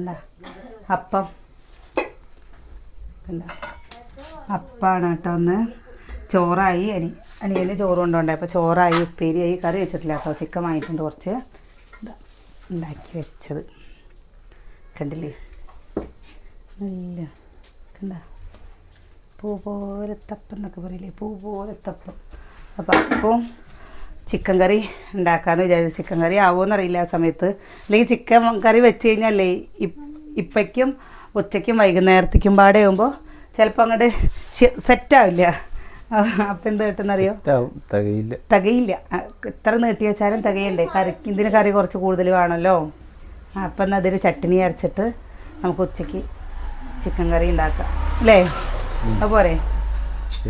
കണ്ട അപ്പം. കണ്ട അപ്പാണ് കേട്ടോ ഒന്ന് ചോറായി. അനി അനിയന് ചോറ് കൊണ്ടുപോണ്ടേ അപ്പോൾ ചോറായി ഉപ്പേരിയായി കറി വെച്ചിട്ടില്ല കേട്ടോ. ചിക്കൻ വാങ്ങിയിട്ടുണ്ട് കുറച്ച്. ഉണ്ടാക്കി വെച്ചത്. കണ്ടില്ലേ? നല്ല കണ്ട? പൂ പോലെ തപ്പം എന്നൊക്കെ പറയില്ലേ? പൂ പോലെ തപ്പം അപ്പം അപ്പം ചിക്കൻ കറി ഉണ്ടാക്കാമെന്ന് വിചാരിച്ചു. ചിക്കൻ കറി ആവുമെന്നറിയില്ല ആ സമയത്ത്. അല്ലെങ്കിൽ ചിക്കൻ കറി വെച്ച് കഴിഞ്ഞാലേ ഇപ്പയ്ക്കും ഉച്ചയ്ക്കും വൈകുന്നേരത്തേക്കും പാടെ ആകുമ്പോൾ ചിലപ്പോൾ അങ്ങോട്ട് സെറ്റാവില്ല. അപ്പം എന്ത് കിട്ടുന്നറിയോ? തികയില്ല. തികയില്ല. എത്ര നീട്ടി വെച്ചാലും തികയണ്ടേ. കറിക്ക് ഇതിന് കറി കുറച്ച് കൂടുതൽ വേണമല്ലോ അപ്പം എന്നാൽ അതിൽ ചട്ടിനി അരച്ചിട്ട് നമുക്ക് ഉച്ചയ്ക്ക് ചിക്കൻ കറി ഉണ്ടാക്കാം. അല്ലേ? അപ്പോൾ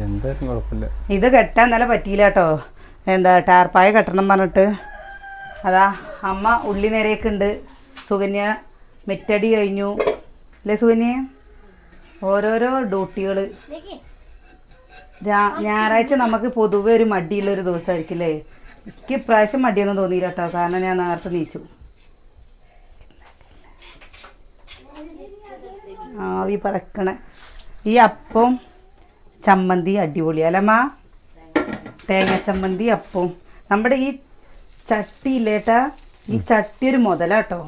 എന്തായാലും കുഴപ്പമില്ല. ഇത് കെട്ടാൻ നല്ല പറ്റിയില്ല കേട്ടോ. എന്താ ടാർപ്പായ കെട്ടണം പറഞ്ഞിട്ട്. അതാ അമ്മ ഉള്ളി നേരെയൊക്കെയുണ്ട്. സുകന്യ മെറ്റടി കഴിഞ്ഞു. അല്ലേ സുകന്യ? ഓരോരോ ഡ്യൂട്ടികൾ. ഞായറാഴ്ച നമുക്ക് പൊതുവെ ഒരു മടിയുള്ള ഒരു ദിവസമായിരിക്കും അല്ലേ? എനിക്ക് ഇപ്രാവശ്യം മടിയൊന്നും തോന്നിയില്ല കേട്ടോ. കാരണം ഞാൻ നേരത്തെ നീച്ചു. ആവി പറക്കണേ. ഈ അപ്പം ചമ്മന്തി അടിപൊളിയല്ലമ്മ തേങ്ങ ചമ്മന്തി അപ്പവും. നമ്മുടെ ഈ ചട്ടി ഇല്ലേട്ടാ? ഈ ചട്ടി ഒരു മുതലാട്ടോ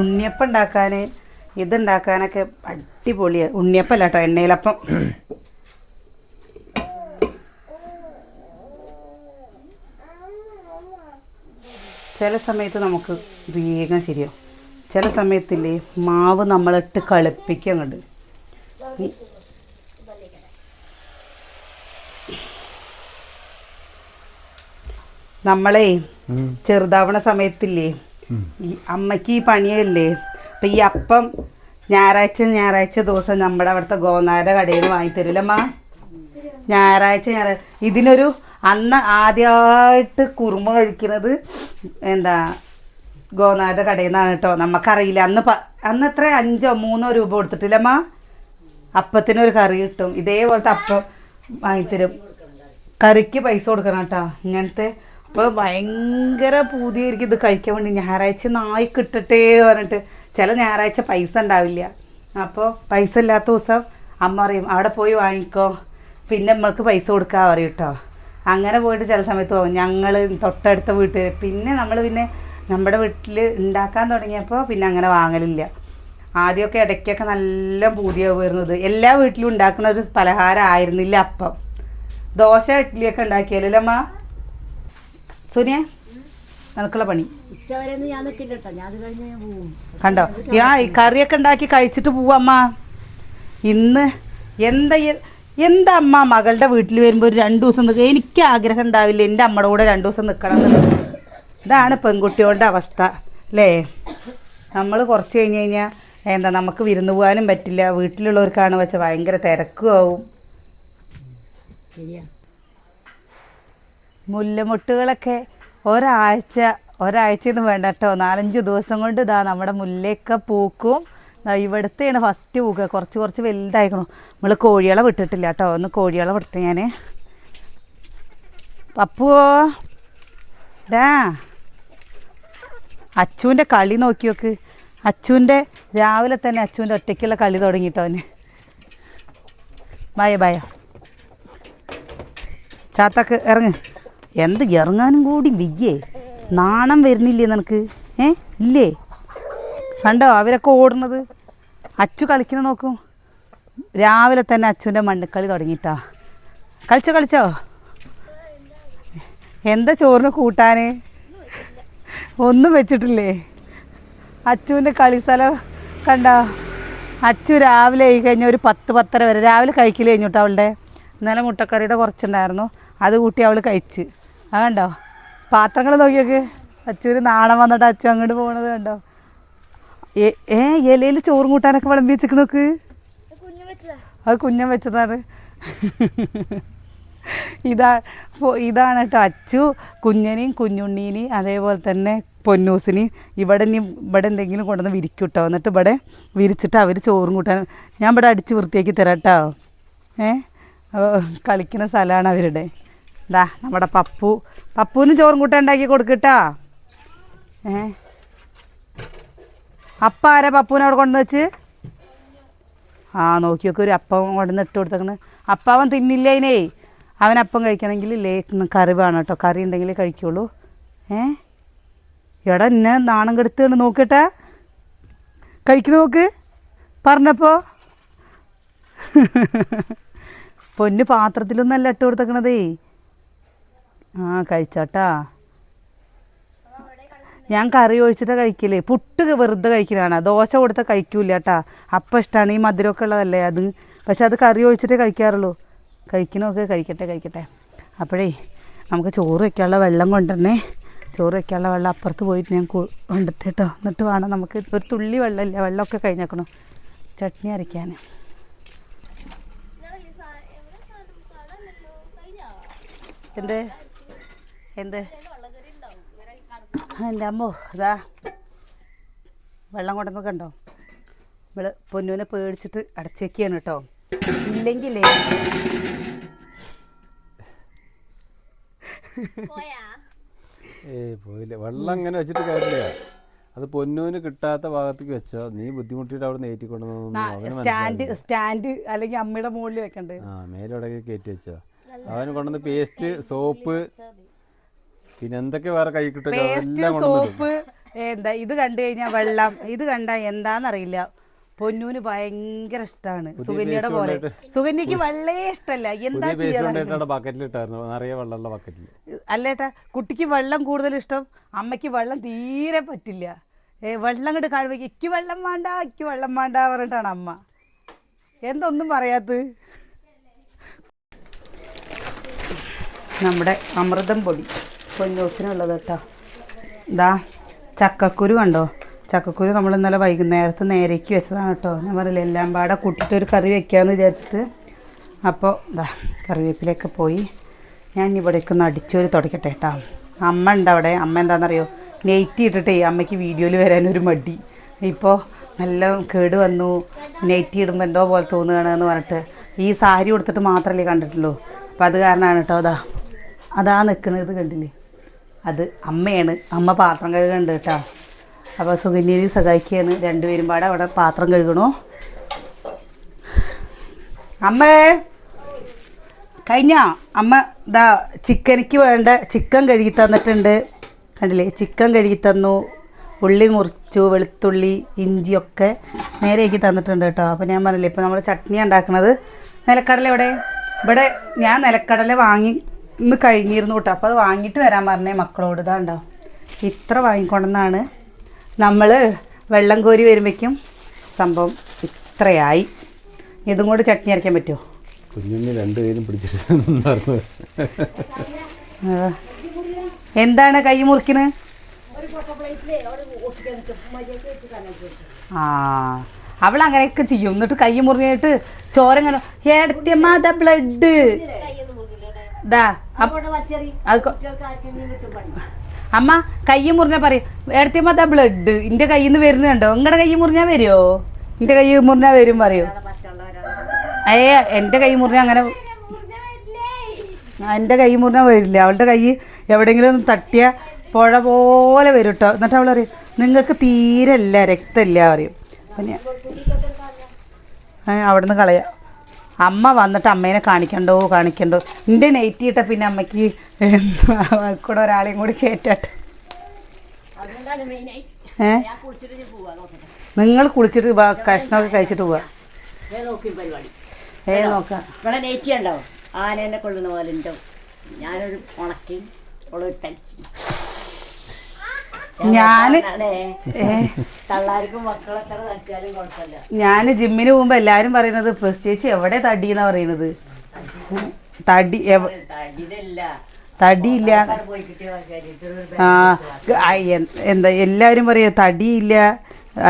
ഉണ്ണിയപ്പം ഉണ്ടാക്കാന് ഇതുണ്ടാക്കാനൊക്കെ അടിപൊളിയാണ് ഉണ്ണിയപ്പല്ല കേട്ടോ എണ്ണയിലപ്പം. ചില സമയത്ത് നമുക്ക് വേഗം ശരിയാവും. ചില സമയത്തില്ലേ മാവ് നമ്മളിട്ട് കളിപ്പിക്കും അങ്ങോട്ട്. നമ്മളെ ചെറുതാവണ സമയത്തില്ലേ. ഈ അമ്മയ്ക്ക് ഈ പണിയല്ലേ? അപ്പം ഈ അപ്പം ഞായറാഴ്ച ഞായറാഴ്ച ദിവസം നമ്മുടെ അവിടുത്തെ ഗോനാര കടയിൽ നിന്ന് വാങ്ങിത്തരില്ലമ്മ ഞായറാഴ്ച ഞായറാഴ്ച ഇതിനൊരു അന്ന് ആദ്യമായിട്ട് കുറുമ കഴിക്കുന്നത് എന്താ ഗോനാരുടെ കടയിൽ നിന്നാണ് കേട്ടോ. നമുക്കറിയില്ല. അന്ന് പ അന്ന് എത്ര? അഞ്ചോ മൂന്നോ രൂപ കൊടുത്തിട്ടില്ലമ്മ. അപ്പത്തിനൊരു കറി കിട്ടും. ഇതേപോലത്തെ അപ്പം വാങ്ങിത്തരും. കറിക്ക് പൈസ കൊടുക്കണം കേട്ടോ. ഇങ്ങനത്തെ അപ്പോൾ ഭയങ്കര പൂതിയായിരിക്കും ഇത് കഴിക്കാൻ വേണ്ടി. ഞായറാഴ്ച നായി കിട്ടട്ടെ പറഞ്ഞിട്ട്. ചില ഞായറാഴ്ച പൈസ ഉണ്ടാവില്ല. അപ്പോൾ പൈസ ഇല്ലാത്ത ദിവസം അമ്മ പറയും അവിടെ പോയി വാങ്ങിക്കോ. പിന്നെ നമ്മൾക്ക് പൈസ കൊടുക്കാൻ പറയും കേട്ടോ അങ്ങനെ പോയിട്ട് ചില സമയത്ത് പോകും. ഞങ്ങൾ തൊട്ടടുത്ത വീട്ടിൽ പിന്നെ നമ്മൾ പിന്നെ നമ്മുടെ വീട്ടിൽ ഉണ്ടാക്കാൻ തുടങ്ങിയപ്പോൾ പിന്നെ അങ്ങനെ വാങ്ങലില്ല. ആദ്യമൊക്കെ ഇടയ്ക്കൊക്കെ നല്ല പൂതിയാകുമായിരുന്നു വരുന്നത് എല്ലാ വീട്ടിലും ഉണ്ടാക്കുന്ന ഒരു പലഹാരം ആയിരുന്നില്ല അപ്പം. ദോശ ഇഡ്ഡലിയൊക്കെ ഉണ്ടാക്കിയാലല്ലേ അമ്മ? സുനിയ നിനക്കുള്ള പണി. കണ്ടോ? ആ ഈ കറിയൊക്കെ ഉണ്ടാക്കി കഴിച്ചിട്ട് പോവമ്മ ഇന്ന് എന്താ എന്താ അമ്മ മകളുടെ വീട്ടിൽ വരുമ്പോൾ ഒരു രണ്ട് ദിവസം നിൽക്കുക എനിക്ക് ആഗ്രഹം ഉണ്ടാവില്ല എന്റെ അമ്മയുടെ കൂടെ രണ്ട് ദിവസം നിൽക്കണം എന്നുള്ളത് ഇതാണ് പെൺകുട്ടികളുടെ അവസ്ഥ അല്ലേ? നമ്മൾ കുറച്ച് കഴിഞ്ഞ് കഴിഞ്ഞാൽ എന്താ നമുക്ക് വിരുന്ന് പോകാനും പറ്റില്ല. വീട്ടിലുള്ളവർക്കാണ് വെച്ചാൽ ഭയങ്കര തിരക്കും ആവും. ശരിയാ. മുല്ലമുട്ടുകളൊക്കെ ഒരാഴ്ച ഒരാഴ്ചയൊന്നും വേണ്ട കേട്ടോ നാലഞ്ച് ദിവസം കൊണ്ട് ഇതാ നമ്മുടെ മുല്ലയൊക്കെ പൂക്കും. ഇവിടുത്തെയാണ് ഫസ്റ്റ് പൂക്കുക കുറച്ച് കുറച്ച് വലുതായിക്കണു. നമ്മൾ കോഴികളെ വിട്ടിട്ടില്ല കേട്ടോ ഒന്ന് കോഴികളെ വിട്ടു ഞാൻ പപ്പുവോ? ഡാ. അച്ചുവിന്റെ കളി നോക്കി നോക്ക്. അച്ചുവിന്റെ രാവിലെ തന്നെ അച്ചുവിന്റെ ഒറ്റയ്ക്കുള്ള കളി തുടങ്ങിയിട്ടോ അവന്. ബയ ബയ ചാത്തക്ക് ഇറങ്ങ്. എന്ത് ഇറങ്ങാനും കൂടി വിയ്യേ? നാണം വരുന്നില്ലേ നിനക്ക്? ഏ? ഇല്ലേ? കണ്ടോ അവരൊക്കെ ഓടുന്നത്? അച്ചു കളിക്കണ നോക്കും. രാവിലെ തന്നെ അച്ചുവിന്റെ മണ്ണിക്കളി തുടങ്ങിയിട്ടാ. കളിച്ചോ കളിച്ചോ? എന്താ ചോറിന് കൂട്ടാൻ ഒന്നും വെച്ചിട്ടില്ലേ? അച്ചുവിന്റെ കളിസ്ഥലം കണ്ടോ? അച്ചു രാവിലെ ആയി കഴിഞ്ഞാൽ ഒരു പത്ത് പത്തര വരെ. രാവിലെ കഴിക്കൽ കഴിഞ്ഞിട്ടോ അവളുടെ. ഇന്നലെ മുട്ടക്കറിയുടെ കുറച്ചുണ്ടായിരുന്നു. അത് കൂട്ടി അവൾ കഴിച്ച്. കണ്ടോ? പാത്രങ്ങൾ നോക്കിയൊക്കെ. അച്ചൂര് നാണം വന്നിട്ട് അച്ചു അങ്ങോട്ട് പോകണത് കണ്ടോ? ഏ ഇലയിൽ ചോറും കൂട്ടാനൊക്കെ വിളമ്പി വെച്ചിക്കണോക്ക് അത് കുഞ്ഞൻ വെച്ചതാണ്. ഇതാ ഇതാണ് കേട്ടോ അച്ചു കുഞ്ഞനെയും കുഞ്ഞുണ്ണീനെയും അതേപോലെ തന്നെ പൊന്നൂസിനെയും ഇവിടെ ഇനി ഇവിടെ എന്തെങ്കിലും കൊണ്ടുവന്ന് വിരിക്കും കേട്ടോ എന്നിട്ട് ഇവിടെ വിരിച്ചിട്ട് അവർ ചോറും കൂട്ടാൻ ഞാൻ ഇവിടെ അടിച്ച് വൃത്തിയാക്കി തരാം കേട്ടോ. ഏ? കളിക്കുന്ന സ്ഥലമാണ് അവരുടെ. ഇതാ നമ്മുടെ പപ്പു. പപ്പുവിന് ചോറും കൂട്ട ഉണ്ടാക്കി കൊടുക്കട്ടാ ഏ? അപ്പ ആരാ പപ്പുവിനെ അവിടെ കൊണ്ടു വെച്ച്? ആ നോക്കി നോക്കി ഒരു അപ്പം കൊണ്ടുവന്ന് ഇട്ട് കൊടുത്തേക്കണ്. അപ്പം അവൻ തിന്നില്ല അതിനേ? അവൻ അപ്പം കഴിക്കണമെങ്കിൽ ലേ കറി വേണം കേട്ടോ കറി ഉണ്ടെങ്കിൽ കഴിക്കുള്ളൂ. ഏ? എടാ എന്നെ നാണം കെടുത്തുകൊണ്ട് നോക്കട്ടെ കഴിക്കണ നോക്ക്? പറഞ്ഞപ്പോ? പൊന്ന് പാത്രത്തിലൊന്നല്ല ഇട്ട് കൊടുത്തേക്കണതേ. ആ കഴിച്ചാട്ടാ. ഞാൻ കറി ഒഴിച്ചിട്ടാ കഴിക്കില്ലേ പുട്ട് വെറുതെ കഴിക്കലാണ്. ദോശ കൊടുത്ത കഴിക്കൂല കേട്ടാ അപ്പം ഇഷ്ടമാണ് ഈ മധുരമൊക്കെ ഉള്ളതല്ലേ അത്. പക്ഷെ അത് കറി ഒഴിച്ചിട്ടേ കഴിക്കാറുള്ളൂ. കഴിക്കണമൊക്കെ കഴിക്കട്ടെ കഴിക്കട്ടെ. അപ്പോഴേ നമുക്ക് ചോറ് വയ്ക്കാനുള്ള വെള്ളം കൊണ്ടുവരണേ. ചോറ് വയ്ക്കാനുള്ള വെള്ളം അപ്പുറത്ത് പോയിട്ട് ഞാൻ കൊണ്ടിട്ട് കേട്ടോ എന്നിട്ട് വേണം നമുക്ക് ഒരു തുള്ളി വെള്ളമില്ല. വെള്ളമൊക്കെ കഴിഞ്ഞേക്കണം. ചട്നി അരയ്ക്കാൻ. എന്ത്? എന്ത്? എന്റെ അമ്മോ അതാ വെള്ളം കൊണ്ടുവന്നൊക്കെ കണ്ടോ? നമ്മൾ പൊന്നുവിനെ പേടിച്ചിട്ട് അടച്ചു വെക്കുകയാണ് കേട്ടോ. ഇല്ലെങ്കിലേ. ഏയ് പോയില്ല. വെള്ളം അങ്ങനെ വെച്ചിട്ട് കാര്യമില്ല. അത് പൊന്നൂന് കിട്ടാത്ത ഭാഗത്തേക്ക് വെച്ചോ. നീ ബുദ്ധിമുട്ടിയിട്ട് അവിടെ നേറ്റിക്കൊണ്ടു സ്റ്റാൻഡ് സ്റ്റാൻഡ് അല്ലെങ്കിൽ അമ്മയുടെ മുകളിൽ വെക്കണ്ടേ? ആ മേലോടൊക്കെ കയറ്റി വെച്ചോ. അവന് കൊണ്ടുവന്ന് പേസ്റ്റ് സോപ്പ് പിന്നെ എന്തൊക്കെ വേറെ കൈ കിട്ടും? സോപ്പ് എന്താ ഇത് കണ്ടു കഴിഞ്ഞാൽ വെള്ളം. ഇത് കണ്ട എന്താന്നറിയില്ല. പൊന്നൂന് ഭയങ്കര ഇഷ്ടമാണ് സുഗന്യയുടെ പോലെ. സുഗന്യക്ക് വെള്ളേ ഇഷ്ടല്ല. എന്താ അല്ലേട്ടാ കുട്ടിക്ക് വെള്ളം കൂടുതൽ ഇഷ്ടം അമ്മയ്ക്ക് വെള്ളം തീരെ പറ്റില്ല. ഏ വെള്ളം കണ്ട് കഴിവയ്ക്ക് ഇക്ക് വെള്ളം വേണ്ട ഇക്ക് വെള്ളം വേണ്ട പറഞ്ഞിട്ടാണ് അമ്മ. എന്തൊന്നും പറയാത്ത. നമ്മുടെ അമൃതം പൊടി. പൊന്നൂസിനുള്ളത് കേട്ടോ ഇതാ ചക്കക്കുരു കണ്ടോ? ചക്കക്കുരു നമ്മൾ ഇന്നലെ വൈകുന്നേരത്ത് നേരേക്ക് വെച്ചതാണ് കേട്ടോ. ഞാൻ പറയില്ല എല്ലാം പാടെ കൂട്ടിയിട്ട് ഒരു കറി വെക്കാമെന്ന് വിചാരിച്ചിട്ട്. അപ്പോൾ ഇതാ കറിവേപ്പിലൊക്കെ പോയി. ഞാൻ ഇവിടേക്ക് ഒന്ന് അടിച്ചൊരു തുടക്കട്ടെ കേട്ടോ. അമ്മ ഉണ്ട് അവിടെ. അമ്മ എന്താണെന്നറിയോ? നെയ്റ്റ് ഇട്ടിട്ടേ അമ്മയ്ക്ക് വീഡിയോയിൽ വരാനൊരു മടി. ഇപ്പോൾ നല്ല കേട് വന്നു. നെയ്റ്റ് ഇടുമ്പോൾ എന്തോ പോലെ തോന്നുകയാണ് എന്ന് പറഞ്ഞിട്ട്. ഈ സാരി കൊടുത്തിട്ട് മാത്രമല്ലേ കണ്ടിട്ടുള്ളൂ. അപ്പോൾ അത് കാരണമാണ് കേട്ടോ അതാ അതാ നിൽക്കുന്നത് കണ്ടില്ലേ? അത് അമ്മയാണ്. അമ്മ പാത്രം കഴുകുന്നുണ്ട് കേട്ടോ. അപ്പോൾ സുകന്യനെ സഹായിക്കുകയാണ് രണ്ടുപേരും പാടെ അവിടെ പാത്രം കഴുകണോ. അമ്മേ! കഴിഞ്ഞ? അമ്മ ഇതാ ചിക്കനിക്ക് വേണ്ട ചിക്കൻ കഴുകി തന്നിട്ടുണ്ട്. കണ്ടില്ലേ? ചിക്കൻ കഴുകി തന്നു. ഉള്ളി മുറിച്ചു വെളുത്തുള്ളി ഇഞ്ചിയൊക്കെ നേരെയാക്കി തന്നിട്ടുണ്ട് കേട്ടോ. അപ്പോൾ ഞാൻ പറഞ്ഞില്ലേ ഇപ്പോൾ നമ്മൾ ചട്നി ഉണ്ടാക്കുന്നത് നിലക്കടല എവിടെ? ഇവിടെ ഞാൻ നിലക്കടല വാങ്ങി ഇന്ന് കഴിഞ്ഞിരുന്നു കേട്ടോ. അപ്പോൾ അത് വാങ്ങിയിട്ട് വരാൻ പറഞ്ഞേ മക്കളോട്. ഇതാ ഉണ്ടോ ഇത്ര വാങ്ങിക്കൊണ്ടെന്നാണ് നമ്മൾ വെള്ളം കോരി വരുമ്പോഴേക്കും സംഭവം ഇത്രയായി. ഇതും കൂടി ചട്നി അരയ്ക്കാൻ പറ്റുമോ? കുഞ്ഞിന് രണ്ട് കയ്യിലും പിടിച്ചിട്ട്. എന്താണ് കൈ മുറിക്കുന്നത് ആ. അവൾ അങ്ങനെയൊക്കെ ചെയ്യും. എന്നിട്ട് കൈ മുറിഞ്ഞിട്ട് ചോരങ്ങനെ ഏടത്തിയമ്മ ബ്ലഡ് അത് കൊ- അമ്മ കൈ മുറിഞ്ഞാ പറയും. എടുത്തിയമ്മ ദാ ബ്ലഡ് ഇന്റെ കയ്യിൽ നിന്ന് വരുന്നുണ്ടോ നിങ്ങളുടെ കൈ മുറിഞ്ഞാ വരുമോ എന്റെ കൈ മുറിഞ്ഞാ വരും പറയൂ. ഏ എന്റെ കൈ മുറിഞ്ഞ അങ്ങനെ എന്റെ എന്റെ കൈ മുറിഞ്ഞാൽ വരില്ല. അവളുടെ കൈ എവിടെങ്കിലും തട്ടിയ പുഴ പോലെ വരും കേട്ടോ എന്നിട്ട് അവൾ പറയും നിങ്ങൾക്ക് തീരല്ല രക്തമില്ല പറയും. അവിടെ നിന്ന് കളയാം. അമ്മ വന്നിട്ട് അമ്മേനെ കാണിക്കണ്ടോ കാണിക്കണ്ടോ? എന്റെ നെയ്റ്റ് ഇട്ട പിന്നെ അമ്മയ്ക്ക് കൂടെ ഒരാളെയും കൂടി കയറ്റട്ടെ ഏ? നിങ്ങൾ കുളിച്ചിട്ട് കഷ്ണമൊക്കെ കഴിച്ചിട്ട് പോവാ. ഏ നോക്കാം. ഇവിടെ നെയ്റ്റി ഉണ്ടാവും ആനേനെ കൊള്ളുന്ന പോലെ ഉണ്ടാവും ഞാനൊരു ഉണക്കി ഉള്ള തടിച്ചു ഞാൻ ഞാൻ ജിമ്മിന് പോകുമ്പോ എല്ലാരും പറയുന്നത് പ്രത്യേകിച്ച് എവിടെ തടി എന്നാ പറയുന്നത്? തടി തടിയില്ല. ആ എന്താ എല്ലാരും പറയും തടിയില്ല.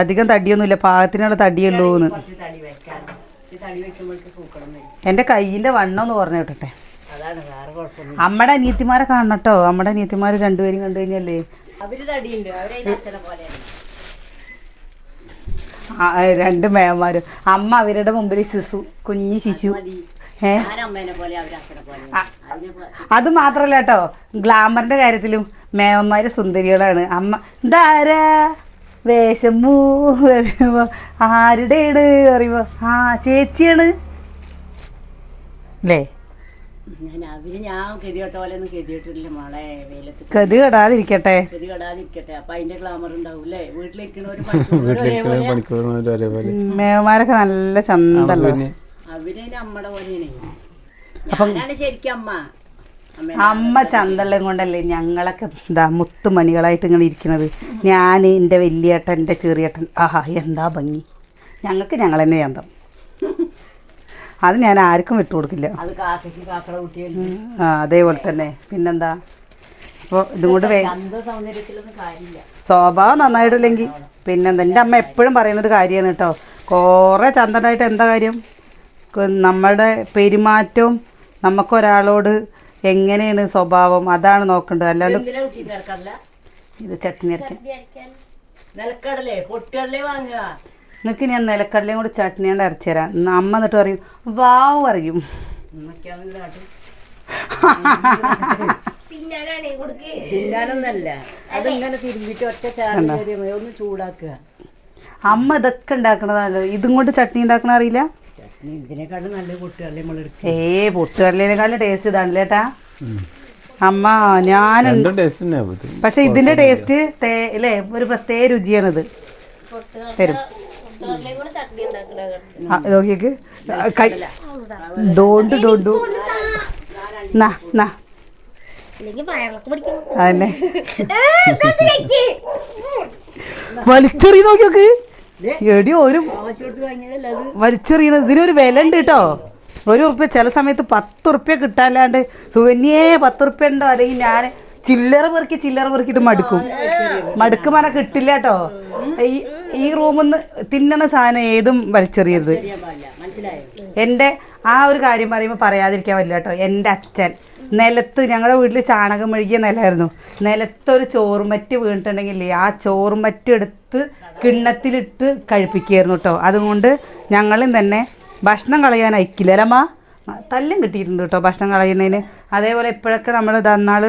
അധികം തടിയൊന്നുമില്ല. പാകത്തിനുള്ള തടിയുള്ളൂ എന്ന് പൂക്കണം എന്റെ കയ്യിന്റെ വണ്ണം എന്ന് പറഞ്ഞു കേട്ടെ അമ്മടെ അനിയത്തിമാരെ കാണട്ടോ അമ്മടെ അനിയത്തിമാര് അനിയത്തിമാർ രണ്ടുപേരും കണ്ടു കഴിഞ്ഞല്ലേ? അവർ തടിയുണ്ട്. അവരെ അച്ഛനെ പോലെയാണ്. രണ്ട് മേമാരും. അമ്മ അവരുടെ മുമ്പിൽ ശിശു കുഞ്ഞു ശിശു. അത് മാത്രല്ല കേട്ടോ ഗ്ലാമറിന്റെ കാര്യത്തിലും മേമന്മാര് സുന്ദരികളാണ്. അമ്മ ഇതാരാ? വേഷമൂ പറയുമ്പോ ആരുടെയാണ് പറയുമ്പോ ആ ചേച്ചിയാണ്. അല്ലേ ഞാൻ അവർ ഞാൻ കെതിയോട്ട പോലെ ഒന്നും കെതിയിട്ടില്ല മോളെ വെയിലത്ത് കതി കെടാതിരിക്കട്ടെ. കെതി കെടാതിരിക്കട്ടെ. അപ്പൊ അതിന്റെ ഗ്ലാമർ ഉണ്ടാവും വീട്ടിലിരിക്കണ ഒരു മേമാരൊക്കെ നല്ല ചന്തല്ലോ. അവർ പോലെയാണ്. ഞാനാണ് ശരിക്കും അമ്മ. അമ്മ അമ്മ ചന്തള്ളം കൊണ്ടല്ലേ ഞങ്ങളൊക്കെ എന്താ മുത്തുമണികളായിട്ട് ഇങ്ങനെ ഇരിക്കുന്നത് ഞാൻ എന്റെ വലിയേട്ടൻ എന്റെ ചെറിയേട്ടൻ. ആഹാ എന്താ ഭംഗി. ഞങ്ങൾക്ക് ഞങ്ങൾ തന്നെ ചന്തം. അത് ഞാൻ ആർക്കും വിട്ടു കൊടുക്കില്ല. ആ അതേപോലെ തന്നെ. പിന്നെന്താ? അപ്പോൾ ഇതും കൊണ്ട് വേ സ്വഭാവം നന്നായിട്ടില്ലെങ്കിൽ പിന്നെന്താ? എന്റെ അമ്മ എപ്പോഴും പറയുന്നൊരു കാര്യമാണ് കേട്ടോ. കുറേ ചന്തനായിട്ട് എന്താ കാര്യം? നമ്മുടെ പെരുമാറ്റവും നമുക്കൊരാളോട് എങ്ങനെയാണ് സ്വഭാവം? അതാണ് നോക്കേണ്ടത്. അല്ലാണ്ട് ഇത് ചട്നി അരക്കാൻ. നിലക്കടലേ പൊട്ടുകടലേ വാങ്ങുക. നിങ്ങൾക്ക് ഞാൻ നിലക്കടലയും കൂടി ചട്നി കൊണ്ട് അരച്ചു തരാം അമ്മ എന്നിട്ട് പറയും വാവ് പറയും. എന്നൊക്കെയാണ് കാട്ടും തിന്നാനൊന്നല്ല അതിങ്ങനെ തിരുമ്പിട്ട് ഒറ്റ ചാടി കയറി ഒന്ന് ചൂടാക്കുക. അമ്മ ഇതൊക്കെ ഉണ്ടാക്കണതാണല്ലോ. ഇതും കൊണ്ട് ചട്നി ഉണ്ടാക്കണ അറിയില്ല? ഇതിനെക്കാളും നല്ല പൊട്ടുകടലേ നമ്മൾ എടുക്കും. ഏ പൊട്ടുകടലേക്കാളും ടേസ്റ്റ് ഇതാണല്ലേ ഏട്ടാ? അമ്മ ഞാൻ ഇത് പക്ഷെ ഇതിന്റെ ടേസ്റ്റ് അല്ലേ ഒരു പ്രത്യേക രുചിയാണിത്. തരും. ഇത് നോക്കിയേക്ക്. കൈ ഡോണ്ട് ഡോണ്ടു. നാ നാ. അതന്നെ. വലിച്ചെറി നോക്കിയോക്ക്. എടി ഒരു വലിച്ചെറിയണത്. ഇതിനൊരു വില ഉണ്ട് കേട്ടോ. ഒരു ഉറുപ്പ്യ ചില സമയത്ത് പത്ത് ഉറുപ്പ്യ കിട്ടാല്ലാണ്ട് സുകന്യേ പത്ത് ഉറുപ്പ്യ ഉണ്ടോ? അല്ലെങ്കിൽ ഞാൻ ചില്ലറ പെറുക്കി ചില്ലറ പെറുക്കിയിട്ട് മടുക്കും. മടുക്കും കിട്ടില്ല കേട്ടോ. ഈ ഈ റൂമിൽ നിന്ന് തിന്നണ സാധനം ഏതും വലിച്ചെറിയരുത്. എന്റെ ആ ഒരു കാര്യം പറയുമ്പോൾ പറയാതിരിക്കാൻ പറ്റില്ല കേട്ടോ. എന്റെ അച്ഛൻ നിലത്ത് ഞങ്ങളുടെ വീട്ടിൽ ചാണകം മെഴുകിയ നിലമായിരുന്നു നിലത്തൊരു ചോറുമറ്റ് വീണിട്ടുണ്ടെങ്കിൽ ആ ചോറുമറ്റ് എടുത്ത് കിണ്ണത്തിലിട്ട് കഴിപ്പിക്കുകയായിരുന്നു കേട്ടോ. അതുകൊണ്ട് ഞങ്ങളും തന്നെ ഭക്ഷണം കളയാൻ അയക്കില്ല. അല്ലമ്മ തല്ലും കിട്ടിയിട്ടുണ്ട് കേട്ടോ ഭക്ഷണം കളയുന്നതിന്. അതേപോലെ ഇപ്പോഴൊക്കെ നമ്മൾ തന്നാൾ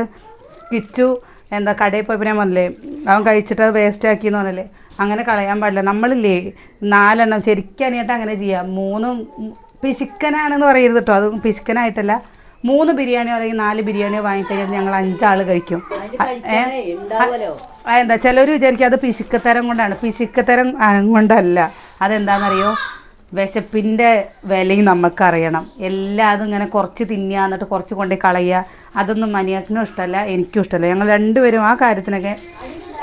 കിച്ചു എന്താ കടയിൽ പോയപ്പോൾ ഞാൻ പറഞ്ഞില്ലേ അവൻ കഴിച്ചിട്ട് അത് വേസ്റ്റ് ആക്കിയെന്ന് പറഞ്ഞല്ലേ. അങ്ങനെ കളയാൻ പാടില്ല. നമ്മളില്ലേ നാലെണ്ണം ശരിക്കും അനിയട്ട് അങ്ങനെ ചെയ്യാം. മൂന്നും പിശുക്കനാണെന്ന് പറയരുത് കേട്ടോ അത് പിശുക്കനായിട്ടല്ല. മൂന്ന് ബിരിയാണി അല്ലെങ്കിൽ നാല് ബിരിയാണിയോ വാങ്ങിക്കഴിഞ്ഞാൽ ഞങ്ങൾ അഞ്ചാൾ കഴിക്കും. എന്താ ചിലർ വിചാരിക്കും അത് പിശുക്കത്തരം കൊണ്ടാണ്. പിശുക്കത്തരം കൊണ്ടല്ല. അതെന്താണെന്നറിയോ വിശപ്പിന്റെ വിലയും നമുക്കറിയണം എല്ലാം ഇങ്ങനെ കുറച്ച് തിന്നുക എന്നിട്ട് കുറച്ച് കൊണ്ടേ കളയുക. അതൊന്നും മനിയാക്കിനും ഇഷ്ടമല്ല എനിക്കും ഇഷ്ടമല്ല. ഞങ്ങൾ രണ്ടുപേരും ആ കാര്യത്തിനൊക്കെ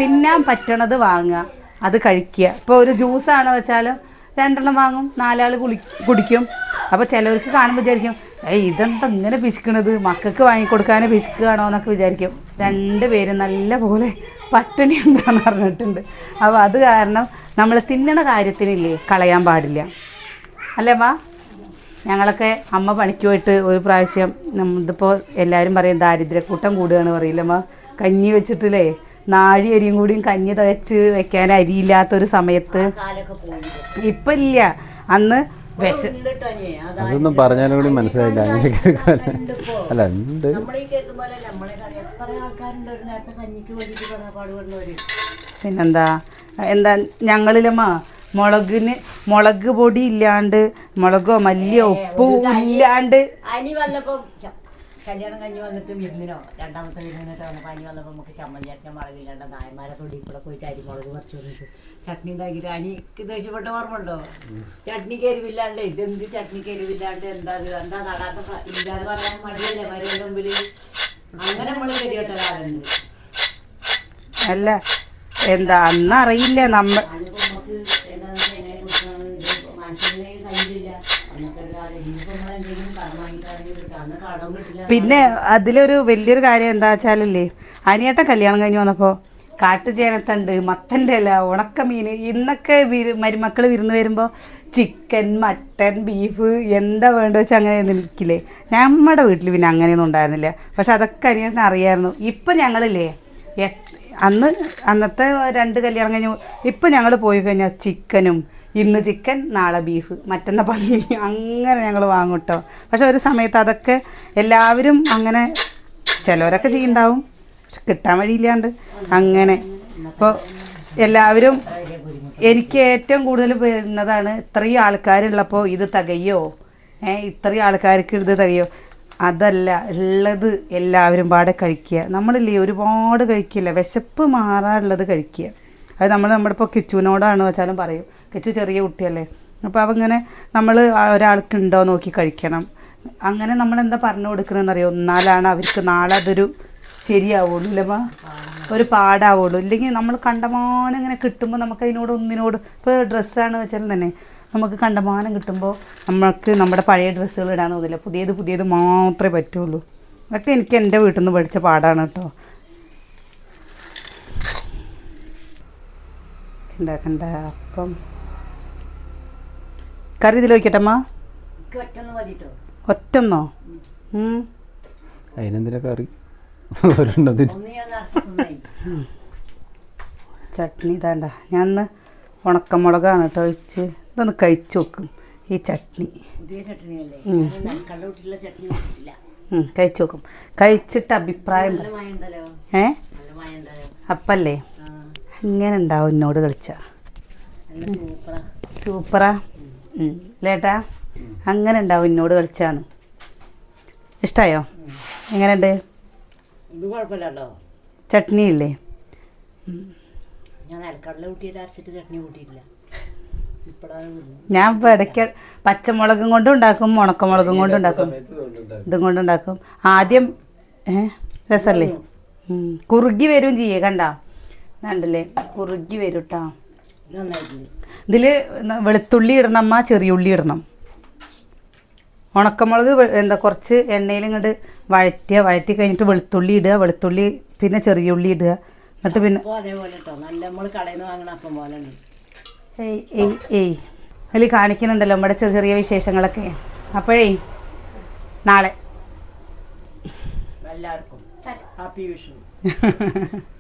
തിന്നാൻ പറ്റണത് വാങ്ങുക. അത് കഴിക്കുക. ഇപ്പോൾ ഒരു ജ്യൂസാണ് വെച്ചാലും രണ്ടെണ്ണം വാങ്ങും നാലാൾ കുളി കുടിക്കും. അപ്പോൾ ചിലവർക്ക് കാണുമ്പോൾ വിചാരിക്കും ഏയ് ഇതെന്താ ഇങ്ങനെ പിശിക്കണത്? മക്കൾക്ക് വാങ്ങിക്കൊടുക്കാനേ പിശിക്കുകയാണോ എന്നൊക്കെ വിചാരിക്കും. രണ്ട് പേരും നല്ല പോലെ പട്ടിണി ഉണ്ടെന്ന് പറഞ്ഞിട്ടുണ്ട്. അപ്പോൾ അത് കാരണം നമ്മൾ തിന്നണ കാര്യത്തിനില്ലേ കളയാൻ പാടില്ല. അല്ലേ മാ ഞങ്ങളൊക്കെ അമ്മ പണിക്ക് പോയിട്ട് ഒരു പ്രാവശ്യം ഇതിപ്പോൾ എല്ലാവരും പറയും ദാരിദ്ര്യക്കൂട്ടം കൂടുകയാണ് പറയില്ലമ്മ കഞ്ഞി വെച്ചിട്ടില്ലേ? നാഴി അരിയും കൂടിയും കഞ്ഞി തകച്ച് വെക്കാൻ അരിയില്ലാത്തൊരു സമയത്ത് ഇപ്പൊ ഇല്ല അന്ന് വിശ അതൊന്നും പറഞ്ഞാലും കൂടി മനസ്സിലായില്ല. അല്ല ഉണ്ട്. പിന്നെന്താ? എന്താ ഞങ്ങളിലമ്മ മുളകിന് മുളക് പൊടി ഇല്ലാണ്ട് മുളകോ മല്ലിയോ ഉപ്പോ ഇല്ലാണ്ട് അനി വന്നപ്പോ കല്യാണം കഴിഞ്ഞ് വന്നിട്ട് വിരുന്നിനോ രണ്ടാമത്തെ വിരുന്നിനൊക്കെ വന്നപ്പോൾ അനി വന്നപ്പോൾ നമുക്ക് ചമ്മന്തി അച്ഛൻ മുളകില്ലാണ്ട് നായന്മാരെ തൊടി കൂടെ പോയിട്ട് അരിമുളക് പറിച്ചു വന്നിട്ട് ചട്നി ഉണ്ടാക്കിയിട്ട് അനിക്ക് ദേഷ്യപ്പെട്ട ഓർമ്മ ഉണ്ടോ ചട്നിക്ക് എരിവില്ലാണ്ട് ഇതെന്ത് ചട്നിക്ക് എരിവില്ലാണ്ട് എന്താ? എന്താ നടാത്ത ഇല്ലാതെ പറയാൻ മടിയല്ലേ? മരുന്ന് മുമ്പിൽ അങ്ങനെ നമ്മൾ ഗതികെട്ട കാലുണ്ട് അല്ല എന്താ അന്ന് അറിയില്ല നമ്മ അതിപ്പോ നമുക്ക് എങ്ങനെ കൊടുക്കണം മനുഷ്യനെ കയ്യിലില്ല. അന്നത്തെ കാലം. ഇനിയിപ്പോൾ നമ്മൾ എന്തെങ്കിലും പിന്നെ അതിലൊരു വലിയൊരു കാര്യം എന്താ വെച്ചാലല്ലേ അനിയേട്ടൻ കല്യാണം കഴിഞ്ഞ് വന്നപ്പോൾ കാട്ടുചേനത്തണ്ട് മത്തന്റെ ഇല ഉണക്കമീൻ ഇന്നൊക്കെ മരുമക്കൾ വിരുന്ന് വരുമ്പോൾ ചിക്കൻ മട്ടൻ ബീഫ് എന്താ വേണ്ട വെച്ചാൽ അങ്ങനെ നിൽക്കില്ലേ. നമ്മുടെ വീട്ടിൽ പിന്നെ അങ്ങനെയൊന്നും ഉണ്ടായിരുന്നില്ല. പക്ഷെ അതൊക്കെ അനിയേട്ടൻ അറിയായിരുന്നു. ഇപ്പം ഞങ്ങളില്ലേ അന്ന് അന്നത്തെ രണ്ട് കല്യാണം കഴിഞ്ഞു ഇപ്പം ഞങ്ങൾ പോയി കഴിഞ്ഞാൽ ചിക്കനും ഇന്ന് ചിക്കൻ നാളെ ബീഫ്. മറ്റന്ന പന്നി അങ്ങനെ ഞങ്ങൾ വാങ്ങും കേട്ടോ പക്ഷെ ഒരു സമയത്ത് അതൊക്കെ എല്ലാവരും അങ്ങനെ ചിലവരൊക്കെ ചെയ്യണ്ടാവും. പക്ഷെ കിട്ടാൻ വഴിയില്ലാണ്ട് അങ്ങനെ. അപ്പോൾ എല്ലാവരും എനിക്ക് ഏറ്റവും കൂടുതൽ വരുന്നതാണ് ഇത്രയും ആൾക്കാരുള്ളപ്പോൾ ഇത് തികയോ? ഏ ഇത്രയും ആൾക്കാർക്ക് ഇത് തികയോ? അതല്ല ഉള്ളത് എല്ലാവരും പാടെ കഴിക്കുക. നമ്മളില്ലേ ഒരുപാട് കഴിക്കില്ല. വിശപ്പ് മാറാനുള്ളത് കഴിക്കുക. അത് നമ്മൾ നമ്മുടെ ഇപ്പോൾ കിച്ചുവിനോടാണ് വെച്ചാലും പറയും. കിച്ചു ചെറിയ കുട്ടിയല്ലേ. അപ്പോൾ അവങ്ങനെ നമ്മൾ ഒരാൾക്ക് ഉണ്ടോ നോക്കി കഴിക്കണം. അങ്ങനെ നമ്മൾ എന്താ പറഞ്ഞു കൊടുക്കണമെന്നറിയോ എന്നാലാണ് അവർക്ക് നാളെ അതൊരു ശരിയാവുള്ളൂ ഇല്ലമ്മ ഒരു പാടാവുള്ളൂ. ഇല്ലെങ്കിൽ നമ്മൾ കണ്ടമാനം ഇങ്ങനെ കിട്ടുമ്പോൾ നമുക്ക് അതിനോട് ഒന്നിനോട് ഇപ്പോൾ ഡ്രസ്സാണ് വെച്ചാൽ തന്നെ നമുക്ക് കണ്ടമാനം കിട്ടുമ്പോൾ നമുക്ക് നമ്മുടെ പഴയ ഡ്രസ്സുകൾ ഇടാൻ തോന്നില്ല. പുതിയത് പുതിയത് മാത്രമേ പറ്റുള്ളൂ. അതൊക്കെ എനിക്ക് എന്റെ വീട്ടിൽ നിന്ന് പഠിച്ച പാടാണ് കേട്ടോ. ഉണ്ടാക്കണ്ട അപ്പം കറി ഇതിൽ വയ്ക്കട്ടമ്മ ഒറ്റൊന്ന് അതിനെന്തിനാ കറി? ചട്നി ഇതാണ്ട. ഞാൻ ഉണക്കമുളകാണ് കേട്ടോ ഒഴിച്ച്. ഇതൊന്ന് കഴിച്ചു നോക്കും ഈ ചട്നി. കഴിച്ചു നോക്കും. കഴിച്ചിട്ട് അഭിപ്രായം ഏ? അപ്പല്ലേ? ഇങ്ങനെ ഉണ്ടാവും എന്നോട് കളിച്ച? നല്ല സൂപ്പറാ. ലേട്ടാ? അങ്ങനെ ഉണ്ടാവും എന്നോട് കളിച്ചാന്ന്. ഇഷ്ടായോ? എങ്ങനെയുണ്ട്? ചട്നി ഇല്ലേ ഞാൻ ഇപ്പോൾ ഇടയ്ക്ക് പച്ചമുളകും കൊണ്ടും ഉണ്ടാക്കും ഉണക്കമുളകും കൊണ്ടും ഉണ്ടാക്കും. ഇതും കൊണ്ടുണ്ടാക്കും ആദ്യം രസല്ലേ? രസമല്ലേ കുറുകി വരും ചെയ്യേ കണ്ട? കണ്ടല്ലേ? കുറുകി വരും കേട്ടോ ഇതിൽ വെളുത്തുള്ളി ഇടണം അമ്മ ചെറിയ ഉള്ളി ഇടണം. ഉണക്കമുളക് എന്താ കുറച്ച് എണ്ണയിൽ ഇങ്ങോട്ട് വഴറ്റുക വഴറ്റി കഴിഞ്ഞിട്ട് വെളുത്തുള്ളി ഇടുക. വെളുത്തുള്ളി പിന്നെ ചെറിയ ഉള്ളി ഇടുക. എന്നിട്ട് പിന്നെ ഏയ് ഏയ് ഏയ്. അതിൽ കാണിക്കുന്നുണ്ടല്ലോ നമ്മുടെ ചെറിയ ചെറിയ വിശേഷങ്ങളൊക്കെ. അപ്പോഴേ നാളെ. എല്ലാവർക്കും. ഹാപ്പി വിഷു